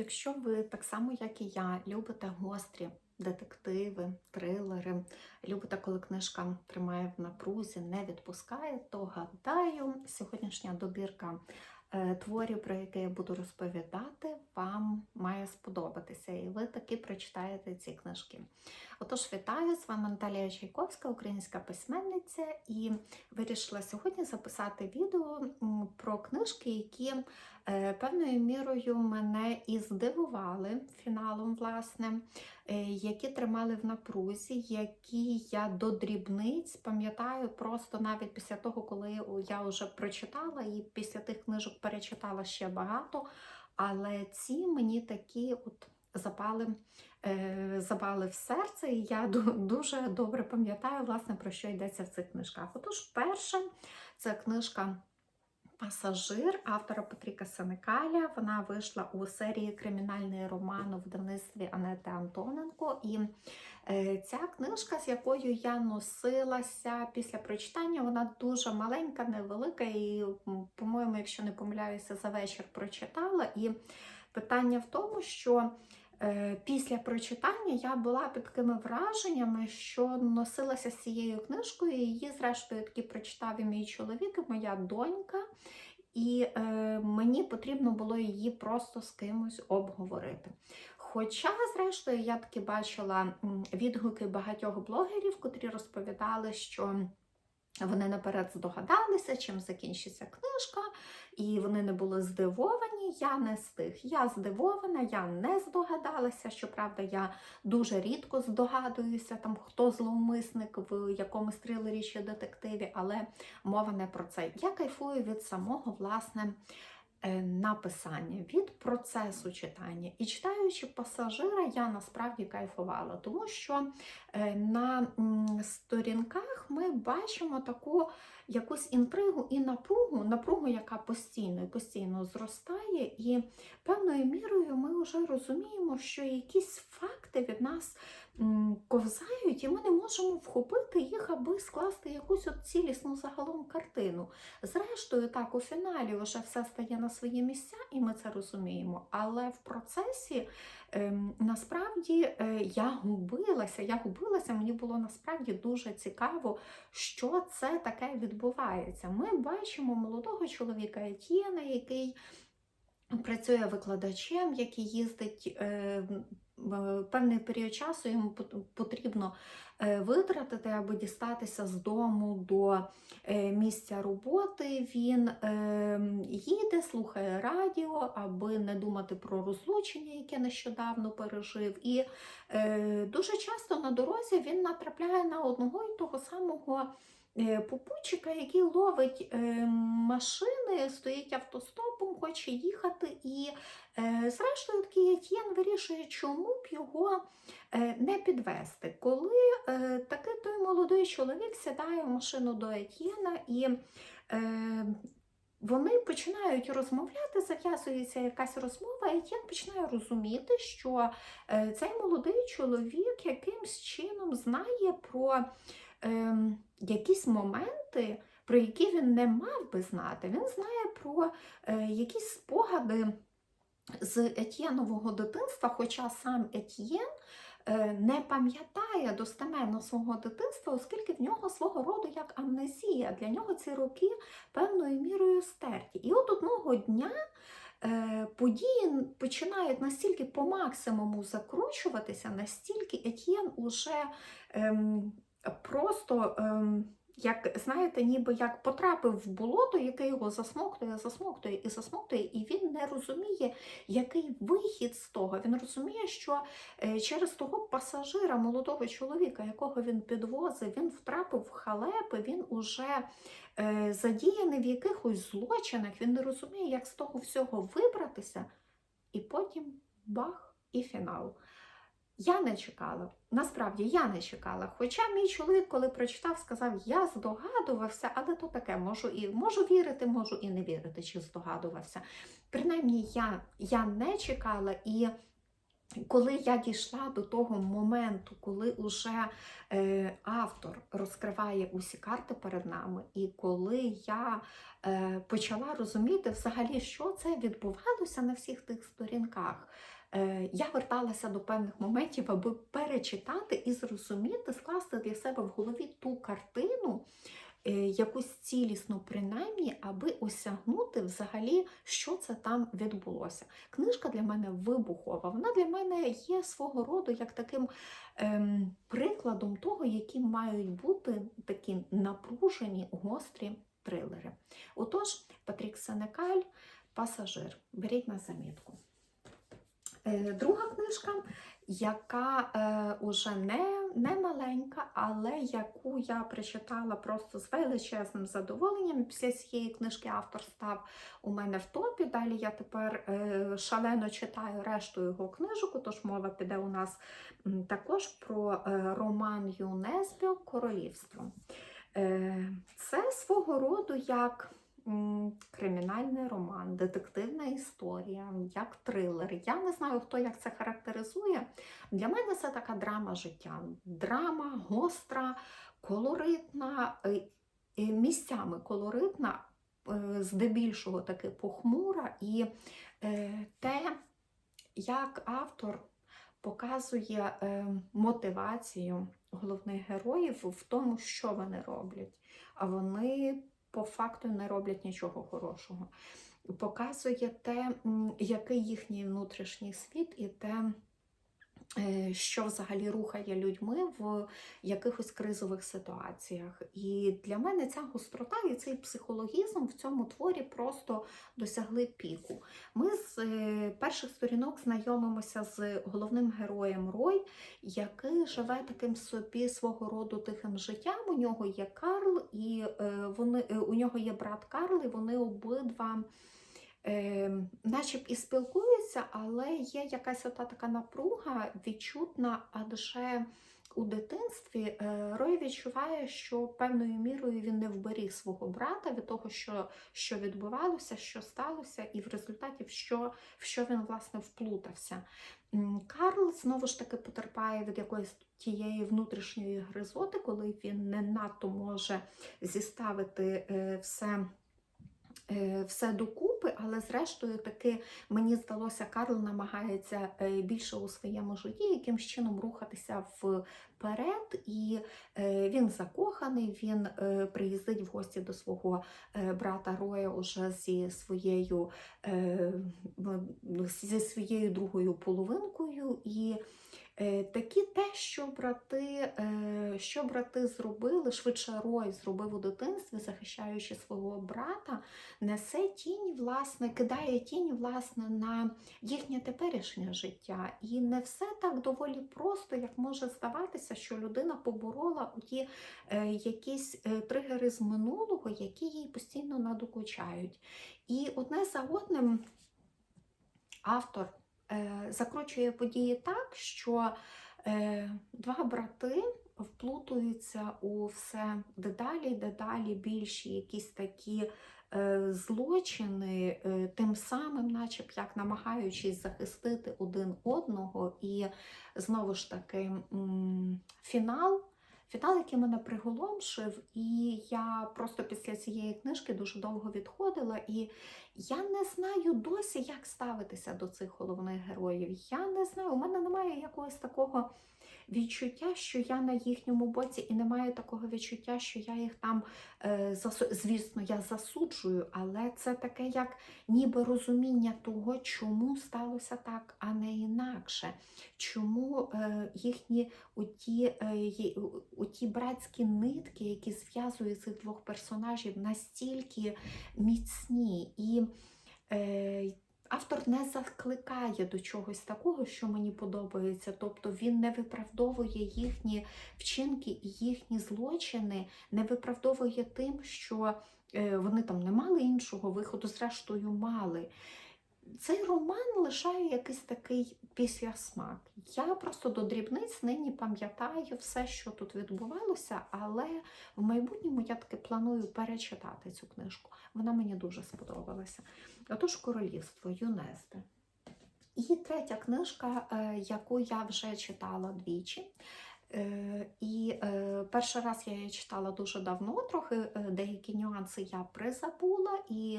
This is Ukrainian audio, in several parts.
Якщо ви так само, як і я, любите гострі детективи, трилери, любите, коли книжка тримає в напрузі, не відпускає, то гадаю, сьогоднішня добірка е, творів, про які я буду розповідати, вам має сподобатися, і ви таки прочитаєте ці книжки. Отож, вітаю! З вами Наталія Чайковська, українська письменниця, і вирішила сьогодні записати відео про книжки, які певною мірою мене і здивували фіналом, власне, е, які тримали в напрузі, які я до дрібниць пам'ятаю просто навіть після того, коли я вже прочитала і після тих книжок перечитала ще багато. Але ці мені такі от запали, е, запали в серце, і я дуже добре пам'ятаю, власне, про що йдеться в цих книжках. Отож, перша це книжка Пасажир автора Патріка Сенекаля. Вона вийшла у серії Кримінальний роман у видавництві Анети Антоненко. І е, ця книжка, з якою я носилася після прочитання, вона дуже маленька, невелика. І, по-моєму, якщо не помиляюся, за вечір прочитала. І питання в тому, що після прочитання я була під такими враженнями, що носилася з цією книжкою. Її, зрештою, таки прочитав і мій чоловік, і моя донька. І е, мені потрібно було її просто з кимось обговорити. Хоча, зрештою, я таки бачила відгуки багатьох блогерів, котрі розповідали, що вони наперед здогадалися, чим закінчиться книжка, і вони не були здивовані. Я не з тих. Я здивована, я не здогадалася. Щоправда, я дуже рідко здогадуюся, там хто зловмисник в якомусь трилері чи детективі, але мова не про це. Я кайфую від самого власне. Е, Написання від процесу читання. І читаючи пасажира, я насправді кайфувала, тому що е, на сторінках ми бачимо таку якусь інтригу і напругу, напругу, яка постійно і постійно зростає, і певною мірою ми вже розуміємо, що якісь факти від нас ковзають, і ми не можемо вхопити їх, аби скласти якусь от цілісну загалом картину. Зрештою, так, у фіналі вже все стає на свої місця, і ми це розуміємо. Але в процесі ем, насправді е, я губилася, я губилася, мені було насправді дуже цікаво, що це таке відбувається. Ми бачимо молодого чоловіка Етьєна, який працює викладачем, який їздить е, в певний період часу, йому потрібно е, витратити, аби дістатися з дому до е, місця роботи. Він е, їде, слухає радіо, аби не думати про розлучення, яке нещодавно пережив. І е, дуже часто на дорозі він натрапляє на одного і того самого. Е, Попутчика, який ловить е, машини, стоїть автостопом, хоче їхати, і е, зрештою такий Етьєн вирішує, чому б його не підвести. Коли е, таки той молодий чоловік сідає в машину до Етьєна і вони починають розмовляти, зав'язується якась розмова, і Етьєн починає розуміти, що цей молодий чоловік якимсь чином знає про ем, якісь моменти, про які він не мав би знати. Він знає про е, якісь спогади з Етьєнового дитинства, хоча сам Етьєн е, не пам'ятає достеменно свого дитинства, оскільки в нього свого роду як амнезія. Для нього ці роки певною мірою стерті. І от одного дня. е, Події починають настільки по максимуму закручуватися, настільки Етьєн уже ем, просто, ем, як знаєте, ніби як потрапив в болото, яке його засмоктує, засмоктує і засмоктує, і він не розуміє, який вихід з того. Він розуміє, що е, через того пасажира, молодого чоловіка, якого він підвозив, він втрапив в халепи, він уже е, задіяний в якихось злочинах, він не розуміє, як з того всього вибратися, і потім бах і фінал. Я не чекала. Насправді я не чекала. Хоча мій чоловік, коли прочитав, сказав, я здогадувався, але то таке можу і можу вірити, можу і не вірити, чи здогадувався. Принаймні, я, я не чекала і коли я дійшла до того моменту, коли уже е, автор розкриває усі карти перед нами, і коли я е, почала розуміти взагалі, що це відбувалося на всіх тих сторінках, я верталася до певних моментів, аби перечитати і зрозуміти, скласти для себе в голові ту картину. е, Якусь цілісну, принаймні, аби осягнути взагалі, що це там відбулося. Книжка для мене вибухова. Вона для мене є свого роду як таким ем, прикладом того, які мають бути такі напружені, гострі трилери. Отож, Патрік Сенекаль, пасажир. Беріть на замітку. Е, Друга книжка, яка е, уже не, не маленька, але яку я прочитала просто з величезним задоволенням. Після цієї книжки автор став у мене в топі. Далі я тепер е, шалено читаю решту його книжок, тож мова піде у нас також про роман ЮНЕСБІО Королівство. Це свого роду як кримінальний роман, детективна історія, як трилер. Я не знаю, хто як це характеризує. Для мене це така драма життя. Драма гостра, колоритна, е, місцями колоритна, е, здебільшого таки похмура, і е, те, як автор показує мотивацію головних героїв в тому, що вони роблять. А вони по факту не роблять нічого хорошого. Показує те, який їхній внутрішній світ, і те, що взагалі рухає людьми в якихось кризових ситуаціях. І для мене ця гострота і цей психологізм в цьому творі просто досягли піку. Ми з е, перших сторінок знайомимося з головним героєм Рой, який живе таким собі свого роду тихим життям. У нього є Карл, і е, вони, е, у нього є брат Карл, і вони обидва. Е, наче б і спілкуються, але є якась ота така напруга відчутна, адже у дитинстві е, Рой відчуває, що певною мірою він не вберіг свого брата від того, що, що відбувалося, що сталося, і в результаті в що, в що він власне вплутався. Карл знову ж таки потерпає від якоїсь тієї внутрішньої гризоти, коли він не надто може зіставити е, все. е, Все докупи, але зрештою таки мені здалося, Карл намагається е, більше у своєму житті якимсь чином рухатися вперед, і е, він закоханий, він е, приїздить в гості до свого брата Роя уже зі своєю, зі своєю другою половинкою. І Такі те, що брати, е, що брати зробили, швидше Рой зробив у дитинстві, захищаючи свого брата, несе тінь, власне, кидає тінь власне, на їхнє теперішнє життя. І не все так доволі просто, як може здаватися, що людина поборола у ті е, якісь е, тригери з минулого, які їй постійно надокучають. І одне за одним автор е, закручує події так, що е, два брати вплутуються у все дедалі, дедалі більші якісь такі е, злочини, е, тим самим, наче як намагаючись захистити один одного, і знову ж таки фінал. Фінал, який мене приголомшив, і я просто після цієї книжки дуже довго відходила, і я не знаю досі, як ставитися до цих головних героїв. Я не знаю, у мене немає якогось такого відчуття, що я на їхньому боці, і немає такого відчуття, що я їх там, е, звісно, я засуджую, але це таке, як ніби розуміння того, чому сталося так, а не інакше. Чому е, їхні оті, е, оті братські нитки, які зв'язують цих двох персонажів, настільки міцні. І е, автор не закликає до чогось такого, що мені подобається. Тобто він не виправдовує їхні вчинки і їхні злочини, не виправдовує тим, що е, вони там не мали іншого виходу, зрештою мали. Цей роман лишає якийсь такий післясмак. Я просто до дрібниць нині пам'ятаю все, що тут відбувалося, але в майбутньому я таки планую перечитати цю книжку. Вона мені дуже сподобалася. Отож, королівство ЮНЕСБ. І третя книжка, е, яку я вже читала двічі. Е, І е, перший раз я її читала дуже давно, трохи е, деякі нюанси я призабула і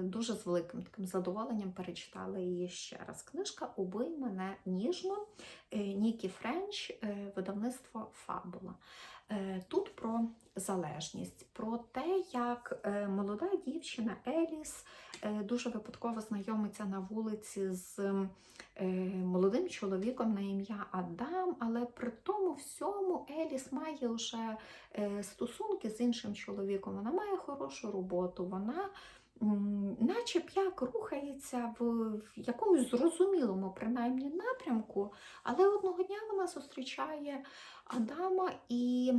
дуже з великим таким задоволенням перечитала її ще раз. Книжка Убий мене ніжно Нікі Френч, видавництво Фабула. Тут про залежність, про те, як молода дівчина Еліс дуже випадково знайомиться на вулиці з е, молодим чоловіком на ім'я Адам, але при тому всьому Еліс має вже е, стосунки з іншим чоловіком. Вона має хорошу роботу, вона наче б рухається в якомусь зрозумілому принаймні напрямку, але одного дня вона зустрічає Адама і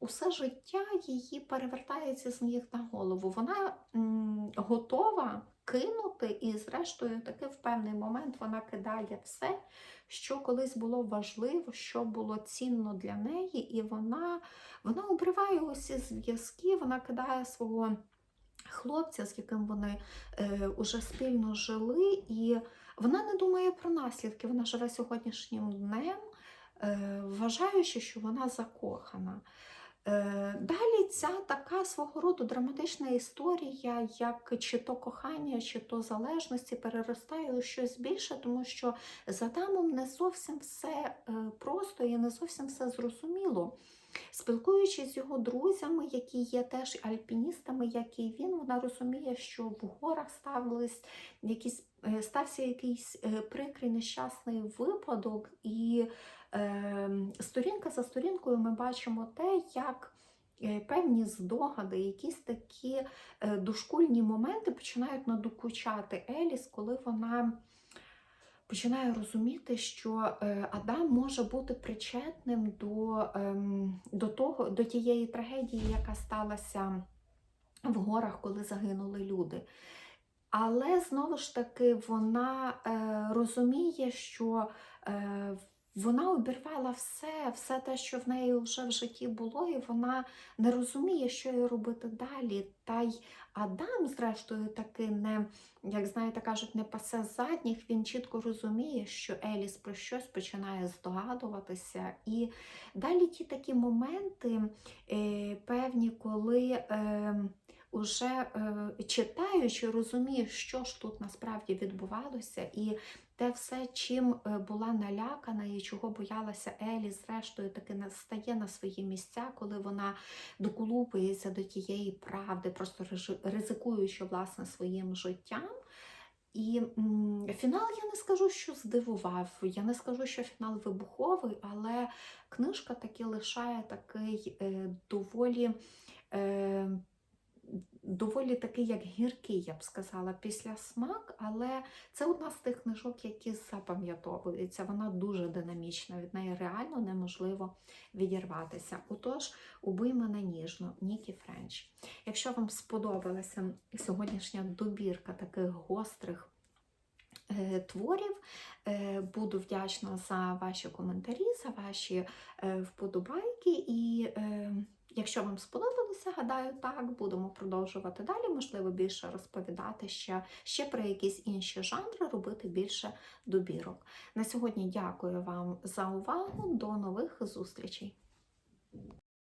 усе життя її перевертається з ніг на голову. Вона м, готова кинути, і, зрештою, таки в певний момент вона кидає все, що колись було важливо, що було цінно для неї, і вона, вона обриває усі зв'язки, вона кидає свого хлопця, з яким вони е, уже спільно жили, і вона не думає про наслідки, вона живе сьогоднішнім днем, е, вважаючи, що вона закохана. Е, Далі ця така свого роду драматична історія, як чи то кохання, чи то залежності, переростає у щось більше, тому що з Адамом не зовсім все е, просто і не зовсім все зрозуміло. Спілкуючись з його друзями, які є теж альпіністами, як і він, вона розуміє, що в горах якісь, е, стався якийсь прикрий нещасний випадок, і сторінка за сторінкою ми бачимо те, як е, певні здогади, якісь такі е, дошкульні моменти починають надокучати Еліс, коли вона починає розуміти, що е, Адам може бути причетним до, ем, до, того, до тієї трагедії, яка сталася в горах, коли загинули люди. Але знову ж таки вона розуміє, що вона обірвала все, все те, що в неї вже в житті було, і вона не розуміє, що їй робити далі. Та й Адам, зрештою, таки не, як знаєте, кажуть, не пасе задніх. Він чітко розуміє, що Еліс про щось починає здогадуватися. І далі ті такі моменти е, певні, коли. Е, Уже е, читаючи, розумієш, що ж тут насправді відбувалося, і те все, чим е, була налякана і чого боялася Елі, зрештою таки стає на свої місця, коли вона доколупується до тієї правди, просто ризикуючи власне своїм життям. І фінал я не скажу, що здивував. Я не скажу, що фінал вибуховий, але книжка таки лишає такий е, доволі. Е, доволі такий, як гіркий, я б сказала, після смак, але це одна з тих книжок, які запам'ятовуються. Вона дуже динамічна, від неї реально неможливо відірватися. Отож, убий мене ніжно, Нікі Френч. Якщо вам сподобалася сьогоднішня добірка таких гострих. е, Творів Е, буду вдячна за ваші коментарі, за ваші е, вподобайки. І якщо вам сподобалося, гадаю, так, будемо продовжувати далі. Можливо, більше розповідати ще, ще про якісь інші жанри, робити більше добірок. На сьогодні дякую вам за увагу. До нових зустрічей!